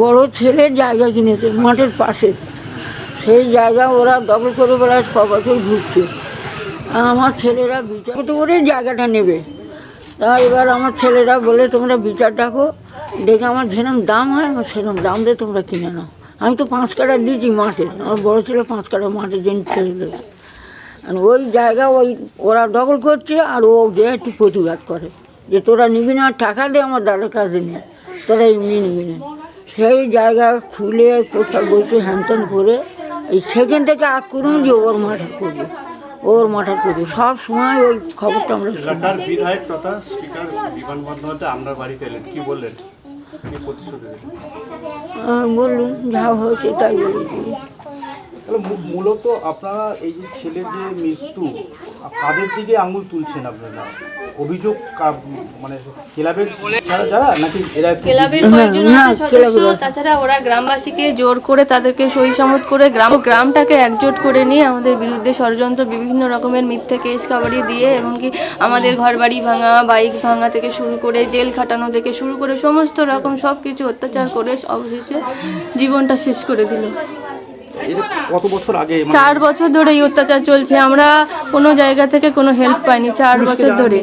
বড় ছেলে জায়গা কিনেছে, মাঠের পাশে। সেই জায়গা ওরা দখল করে বেড়ায় ছ বছর ঘুরছে। আমার ছেলেরা বিচার কত করে জায়গাটা নেবে। তা এবার আমার ছেলেরা বলে, তোমরা বিচার ডাকো, দেখে আমার যেরম দাম হয়, আমার সেরকম দাম দিয়ে তোমরা কিনে নাও। আমি তো পাঁচ কাটা দিয়েছি মাঠে, আমার বড় ছেলে পাঁচ কাটা মাঠে জন্য ছেড়ে দেবে। আর ওই জায়গা ওই, ওরা দখল করছে, আর ও গিয়ে একটু প্রতিবাদ করে, যে তোরা নিবি না টাকা দে আমার দাদার কাছে নিয়ে। তোরা এমনি নেবে না সেই জায়গা খুলে পোস্টার বসে হ্যানত্যান করে এই সেখান থেকে করুন যে ওর মাঠা করবে ওর মাঠা করবে। সব সময় ওই খবরটা আমরা। এলাকার বিধায়ক তথা স্পিকার বিমান বন্দ্যোপাধ্যায় আমরা বাড়িতে এলেন কি বললেন? বললুম যা হয়েছে তাই বলেছি তাহলে মূলত আপনারা এই যে ছেলের যে মৃত্যু কাদের দিকে আঙুল তুলছেন আপনারা? অভিযোগ মানে ক্লাবের যারা যারা নাকি এরা ক্লাবের হ্যাঁ, সদস্য তাছাড়া ওরা গ্রামবাসীকে জোর করে তাদেরকে সহিসমত করে গ্রাম গ্রামটাকে একজোট করে নিয়ে আমাদের বিরুদ্ধে ষড়যন্ত্র বিভিন্ন রকমের মিথ্যে কেস কাবাড়ি দিয়ে এমনকি আমাদের ঘরবাড়ি ভাঙা বাইক ভাঙা থেকে শুরু করে জেল খাটানো থেকে শুরু করে সমস্ত রকম সব কিছু অত্যাচার করে অবশেষে জীবনটা শেষ করে দিল। কত বছর আগে মানে চার বছর ধরে এই অত্যাচার চলছে। আমরা কোনো জায়গা থেকে কোনো হেল্প পাইনি চার বছর ধরে।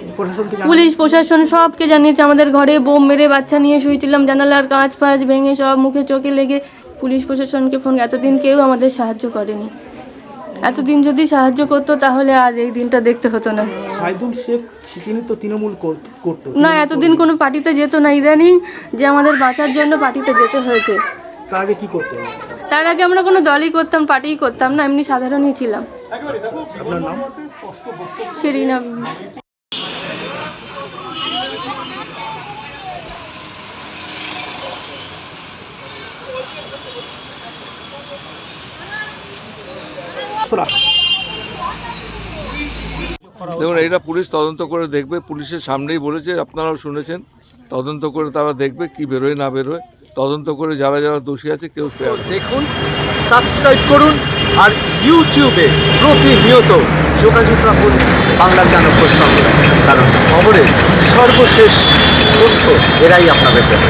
পুলিশ প্রশাসন সবকে জানিয়েছে আমাদের ঘরে বোম মেরে বাচ্চা নিয়ে শুয়েছিলাম জানালার কাঁচ ফাঁচ ভেঙে সব মুখে চোখে লেগে। পুলিশ প্রশাসনকে ফোন এতদিন কেউ আমাদের সাহায্য করেনি। এতদিন যদি সাহায্য করতো তাহলে আজ এই দিনটা দেখতে হতো না। সাইদুল শেখ তিনি তো তৃণমূল করতো। না এতদিন কোনো পার্টিতে যেত না ইদানিং যে আমাদের বাঁচার জন্য পার্টিতে যেতে হয়েছে। তার আগে কি করতেন? তার আগে আমরা কোনো দলই করতাম পার্টিই করতাম না এমনি সাধারণই ছিলাম। আপনার সেরিনা দেখুন এটা পুলিশ তদন্ত করে দেখবে। পুলিশের সামনেই বলেছে আপনারাও শুনেছেন। তদন্ত করে তারা দেখবে কি বেরোয় না বেরোয়। তদন্ত করে যারা যারা দোষী আছে কেউ দেখুন সাবস্ক্রাইব করুন আর ইউটিউবে প্রতিনিয়ত যোগাযোগ রাখুন বাংলা চাণক্যর সঙ্গে কারণ খবরের সর্বশেষ তথ্য এরাই আপনাদের দেবে।